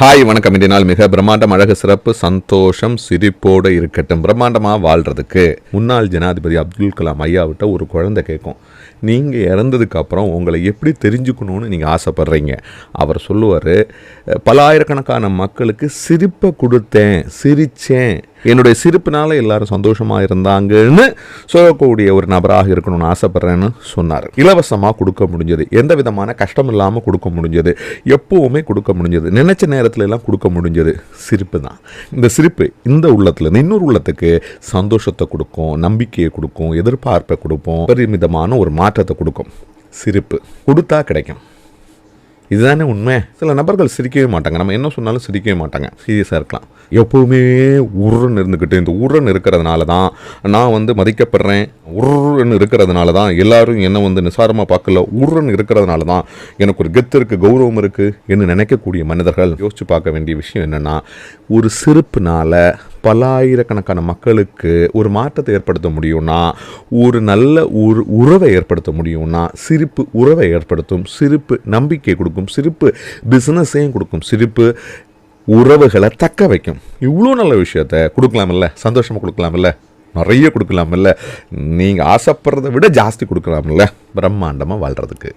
Hi வணக்கம். இந்த நாள் மிக பிரம்மாண்டம் அழகு சிறப்பு சந்தோஷம் சிரிப்போடு இருக்கட்டும். பிரம்மாண்டமாக வாழ்கிறதுக்கு முன்னாள் ஜனாதிபதி அப்துல் கலாம் ஐயாவிட்ட ஒரு குழந்தை கேட்கும். நீங்கள் இறந்ததுக்கப்புறம் உங்களை எப்படி தெரிஞ்சுக்கணும்னு நீங்கள் ஆசைப்பட்றீங்க? அவர் சொல்லுவார் பல்லாயிரக்கணக்கான மக்களுக்கு சிரிப்பை கொடுத்தேன் சிரித்தேன் என்னுடைய சிரிப்பினால எல்லாரும் சந்தோஷமாக இருந்தாங்கன்னு சொல்லக்கூடிய ஒரு நபராக இருக்கணும்னு ஆசைப்படுறேன்னு சொன்னார். இலவசமாக கொடுக்க முடிஞ்சது. எந்த விதமான கஷ்டம் இல்லாமல் கொடுக்க முடிஞ்சது. எப்போவுமே கொடுக்க முடிஞ்சது. நினைச்ச நேரத்துல எல்லாம் கொடுக்க முடிஞ்சது. சிரிப்பு தான். இந்த சிரிப்பு இந்த உள்ளத்துல இன்னொரு உள்ளத்துக்கு சந்தோஷத்தை கொடுக்கும் நம்பிக்கையை கொடுக்கும் எதிர்பார்ப்பை கொடுப்போம். பெருமிதமான ஒரு மாற்றத்தை கொடுக்கும். சிரிப்பு கொடுத்தா கிடைக்கும். இதுதானே உண்மை? சில நபர்கள் சிரிக்கவே மாட்டாங்க. நம்ம என்ன சொன்னாலும் சிரிக்கவே மாட்டாங்க. சீரியஸாக இருக்கலாம். எப்போவுமே உருன்னு இருந்துக்கிட்டு இந்த உருன்னு இருக்கிறதுனால தான் நான் வந்து மதிக்கப்படுறேன். உருன்னு இருக்கிறதுனால தான் எல்லாரும் என்னை வந்து நிசாரமாக பார்க்கல. உருன்னு இருக்கிறதுனால தான் எனக்கு ஒரு கெத்து இருக்குது கௌரவம் இருக்குது என்று நினைக்கக்கூடிய மனிதர்கள் யோசிச்சு பார்க்க வேண்டிய விஷயம் என்னென்னா ஒரு சிரிப்புனால பல்லாயிரக்கணக்கான மக்களுக்கு ஒரு மாற்றத்தை ஏற்படுத்த முடியும்னா ஒரு நல்ல ஒரு உறவை ஏற்படுத்த முடியும்னா சிரிப்பு உறவை ஏற்படுத்தும் சிரிப்பு நம்பிக்கை கொடுக்கும் சிரிப்பு பிஸ்னஸையும் கொடுக்கும் சிரிப்பு உறவுகளை தக்க வைக்கும். இவ்வளோ நல்ல விஷயத்த கொடுக்கலாமில்ல? சந்தோஷமாக கொடுக்கலாமில்ல? நிறைய கொடுக்கலாமில்ல? நீங்கள் ஆசைப்படுறதை விட ஜாஸ்தி கொடுக்கலாமில்ல? பிரம்மாண்டமாக வாழ்கிறதுக்கு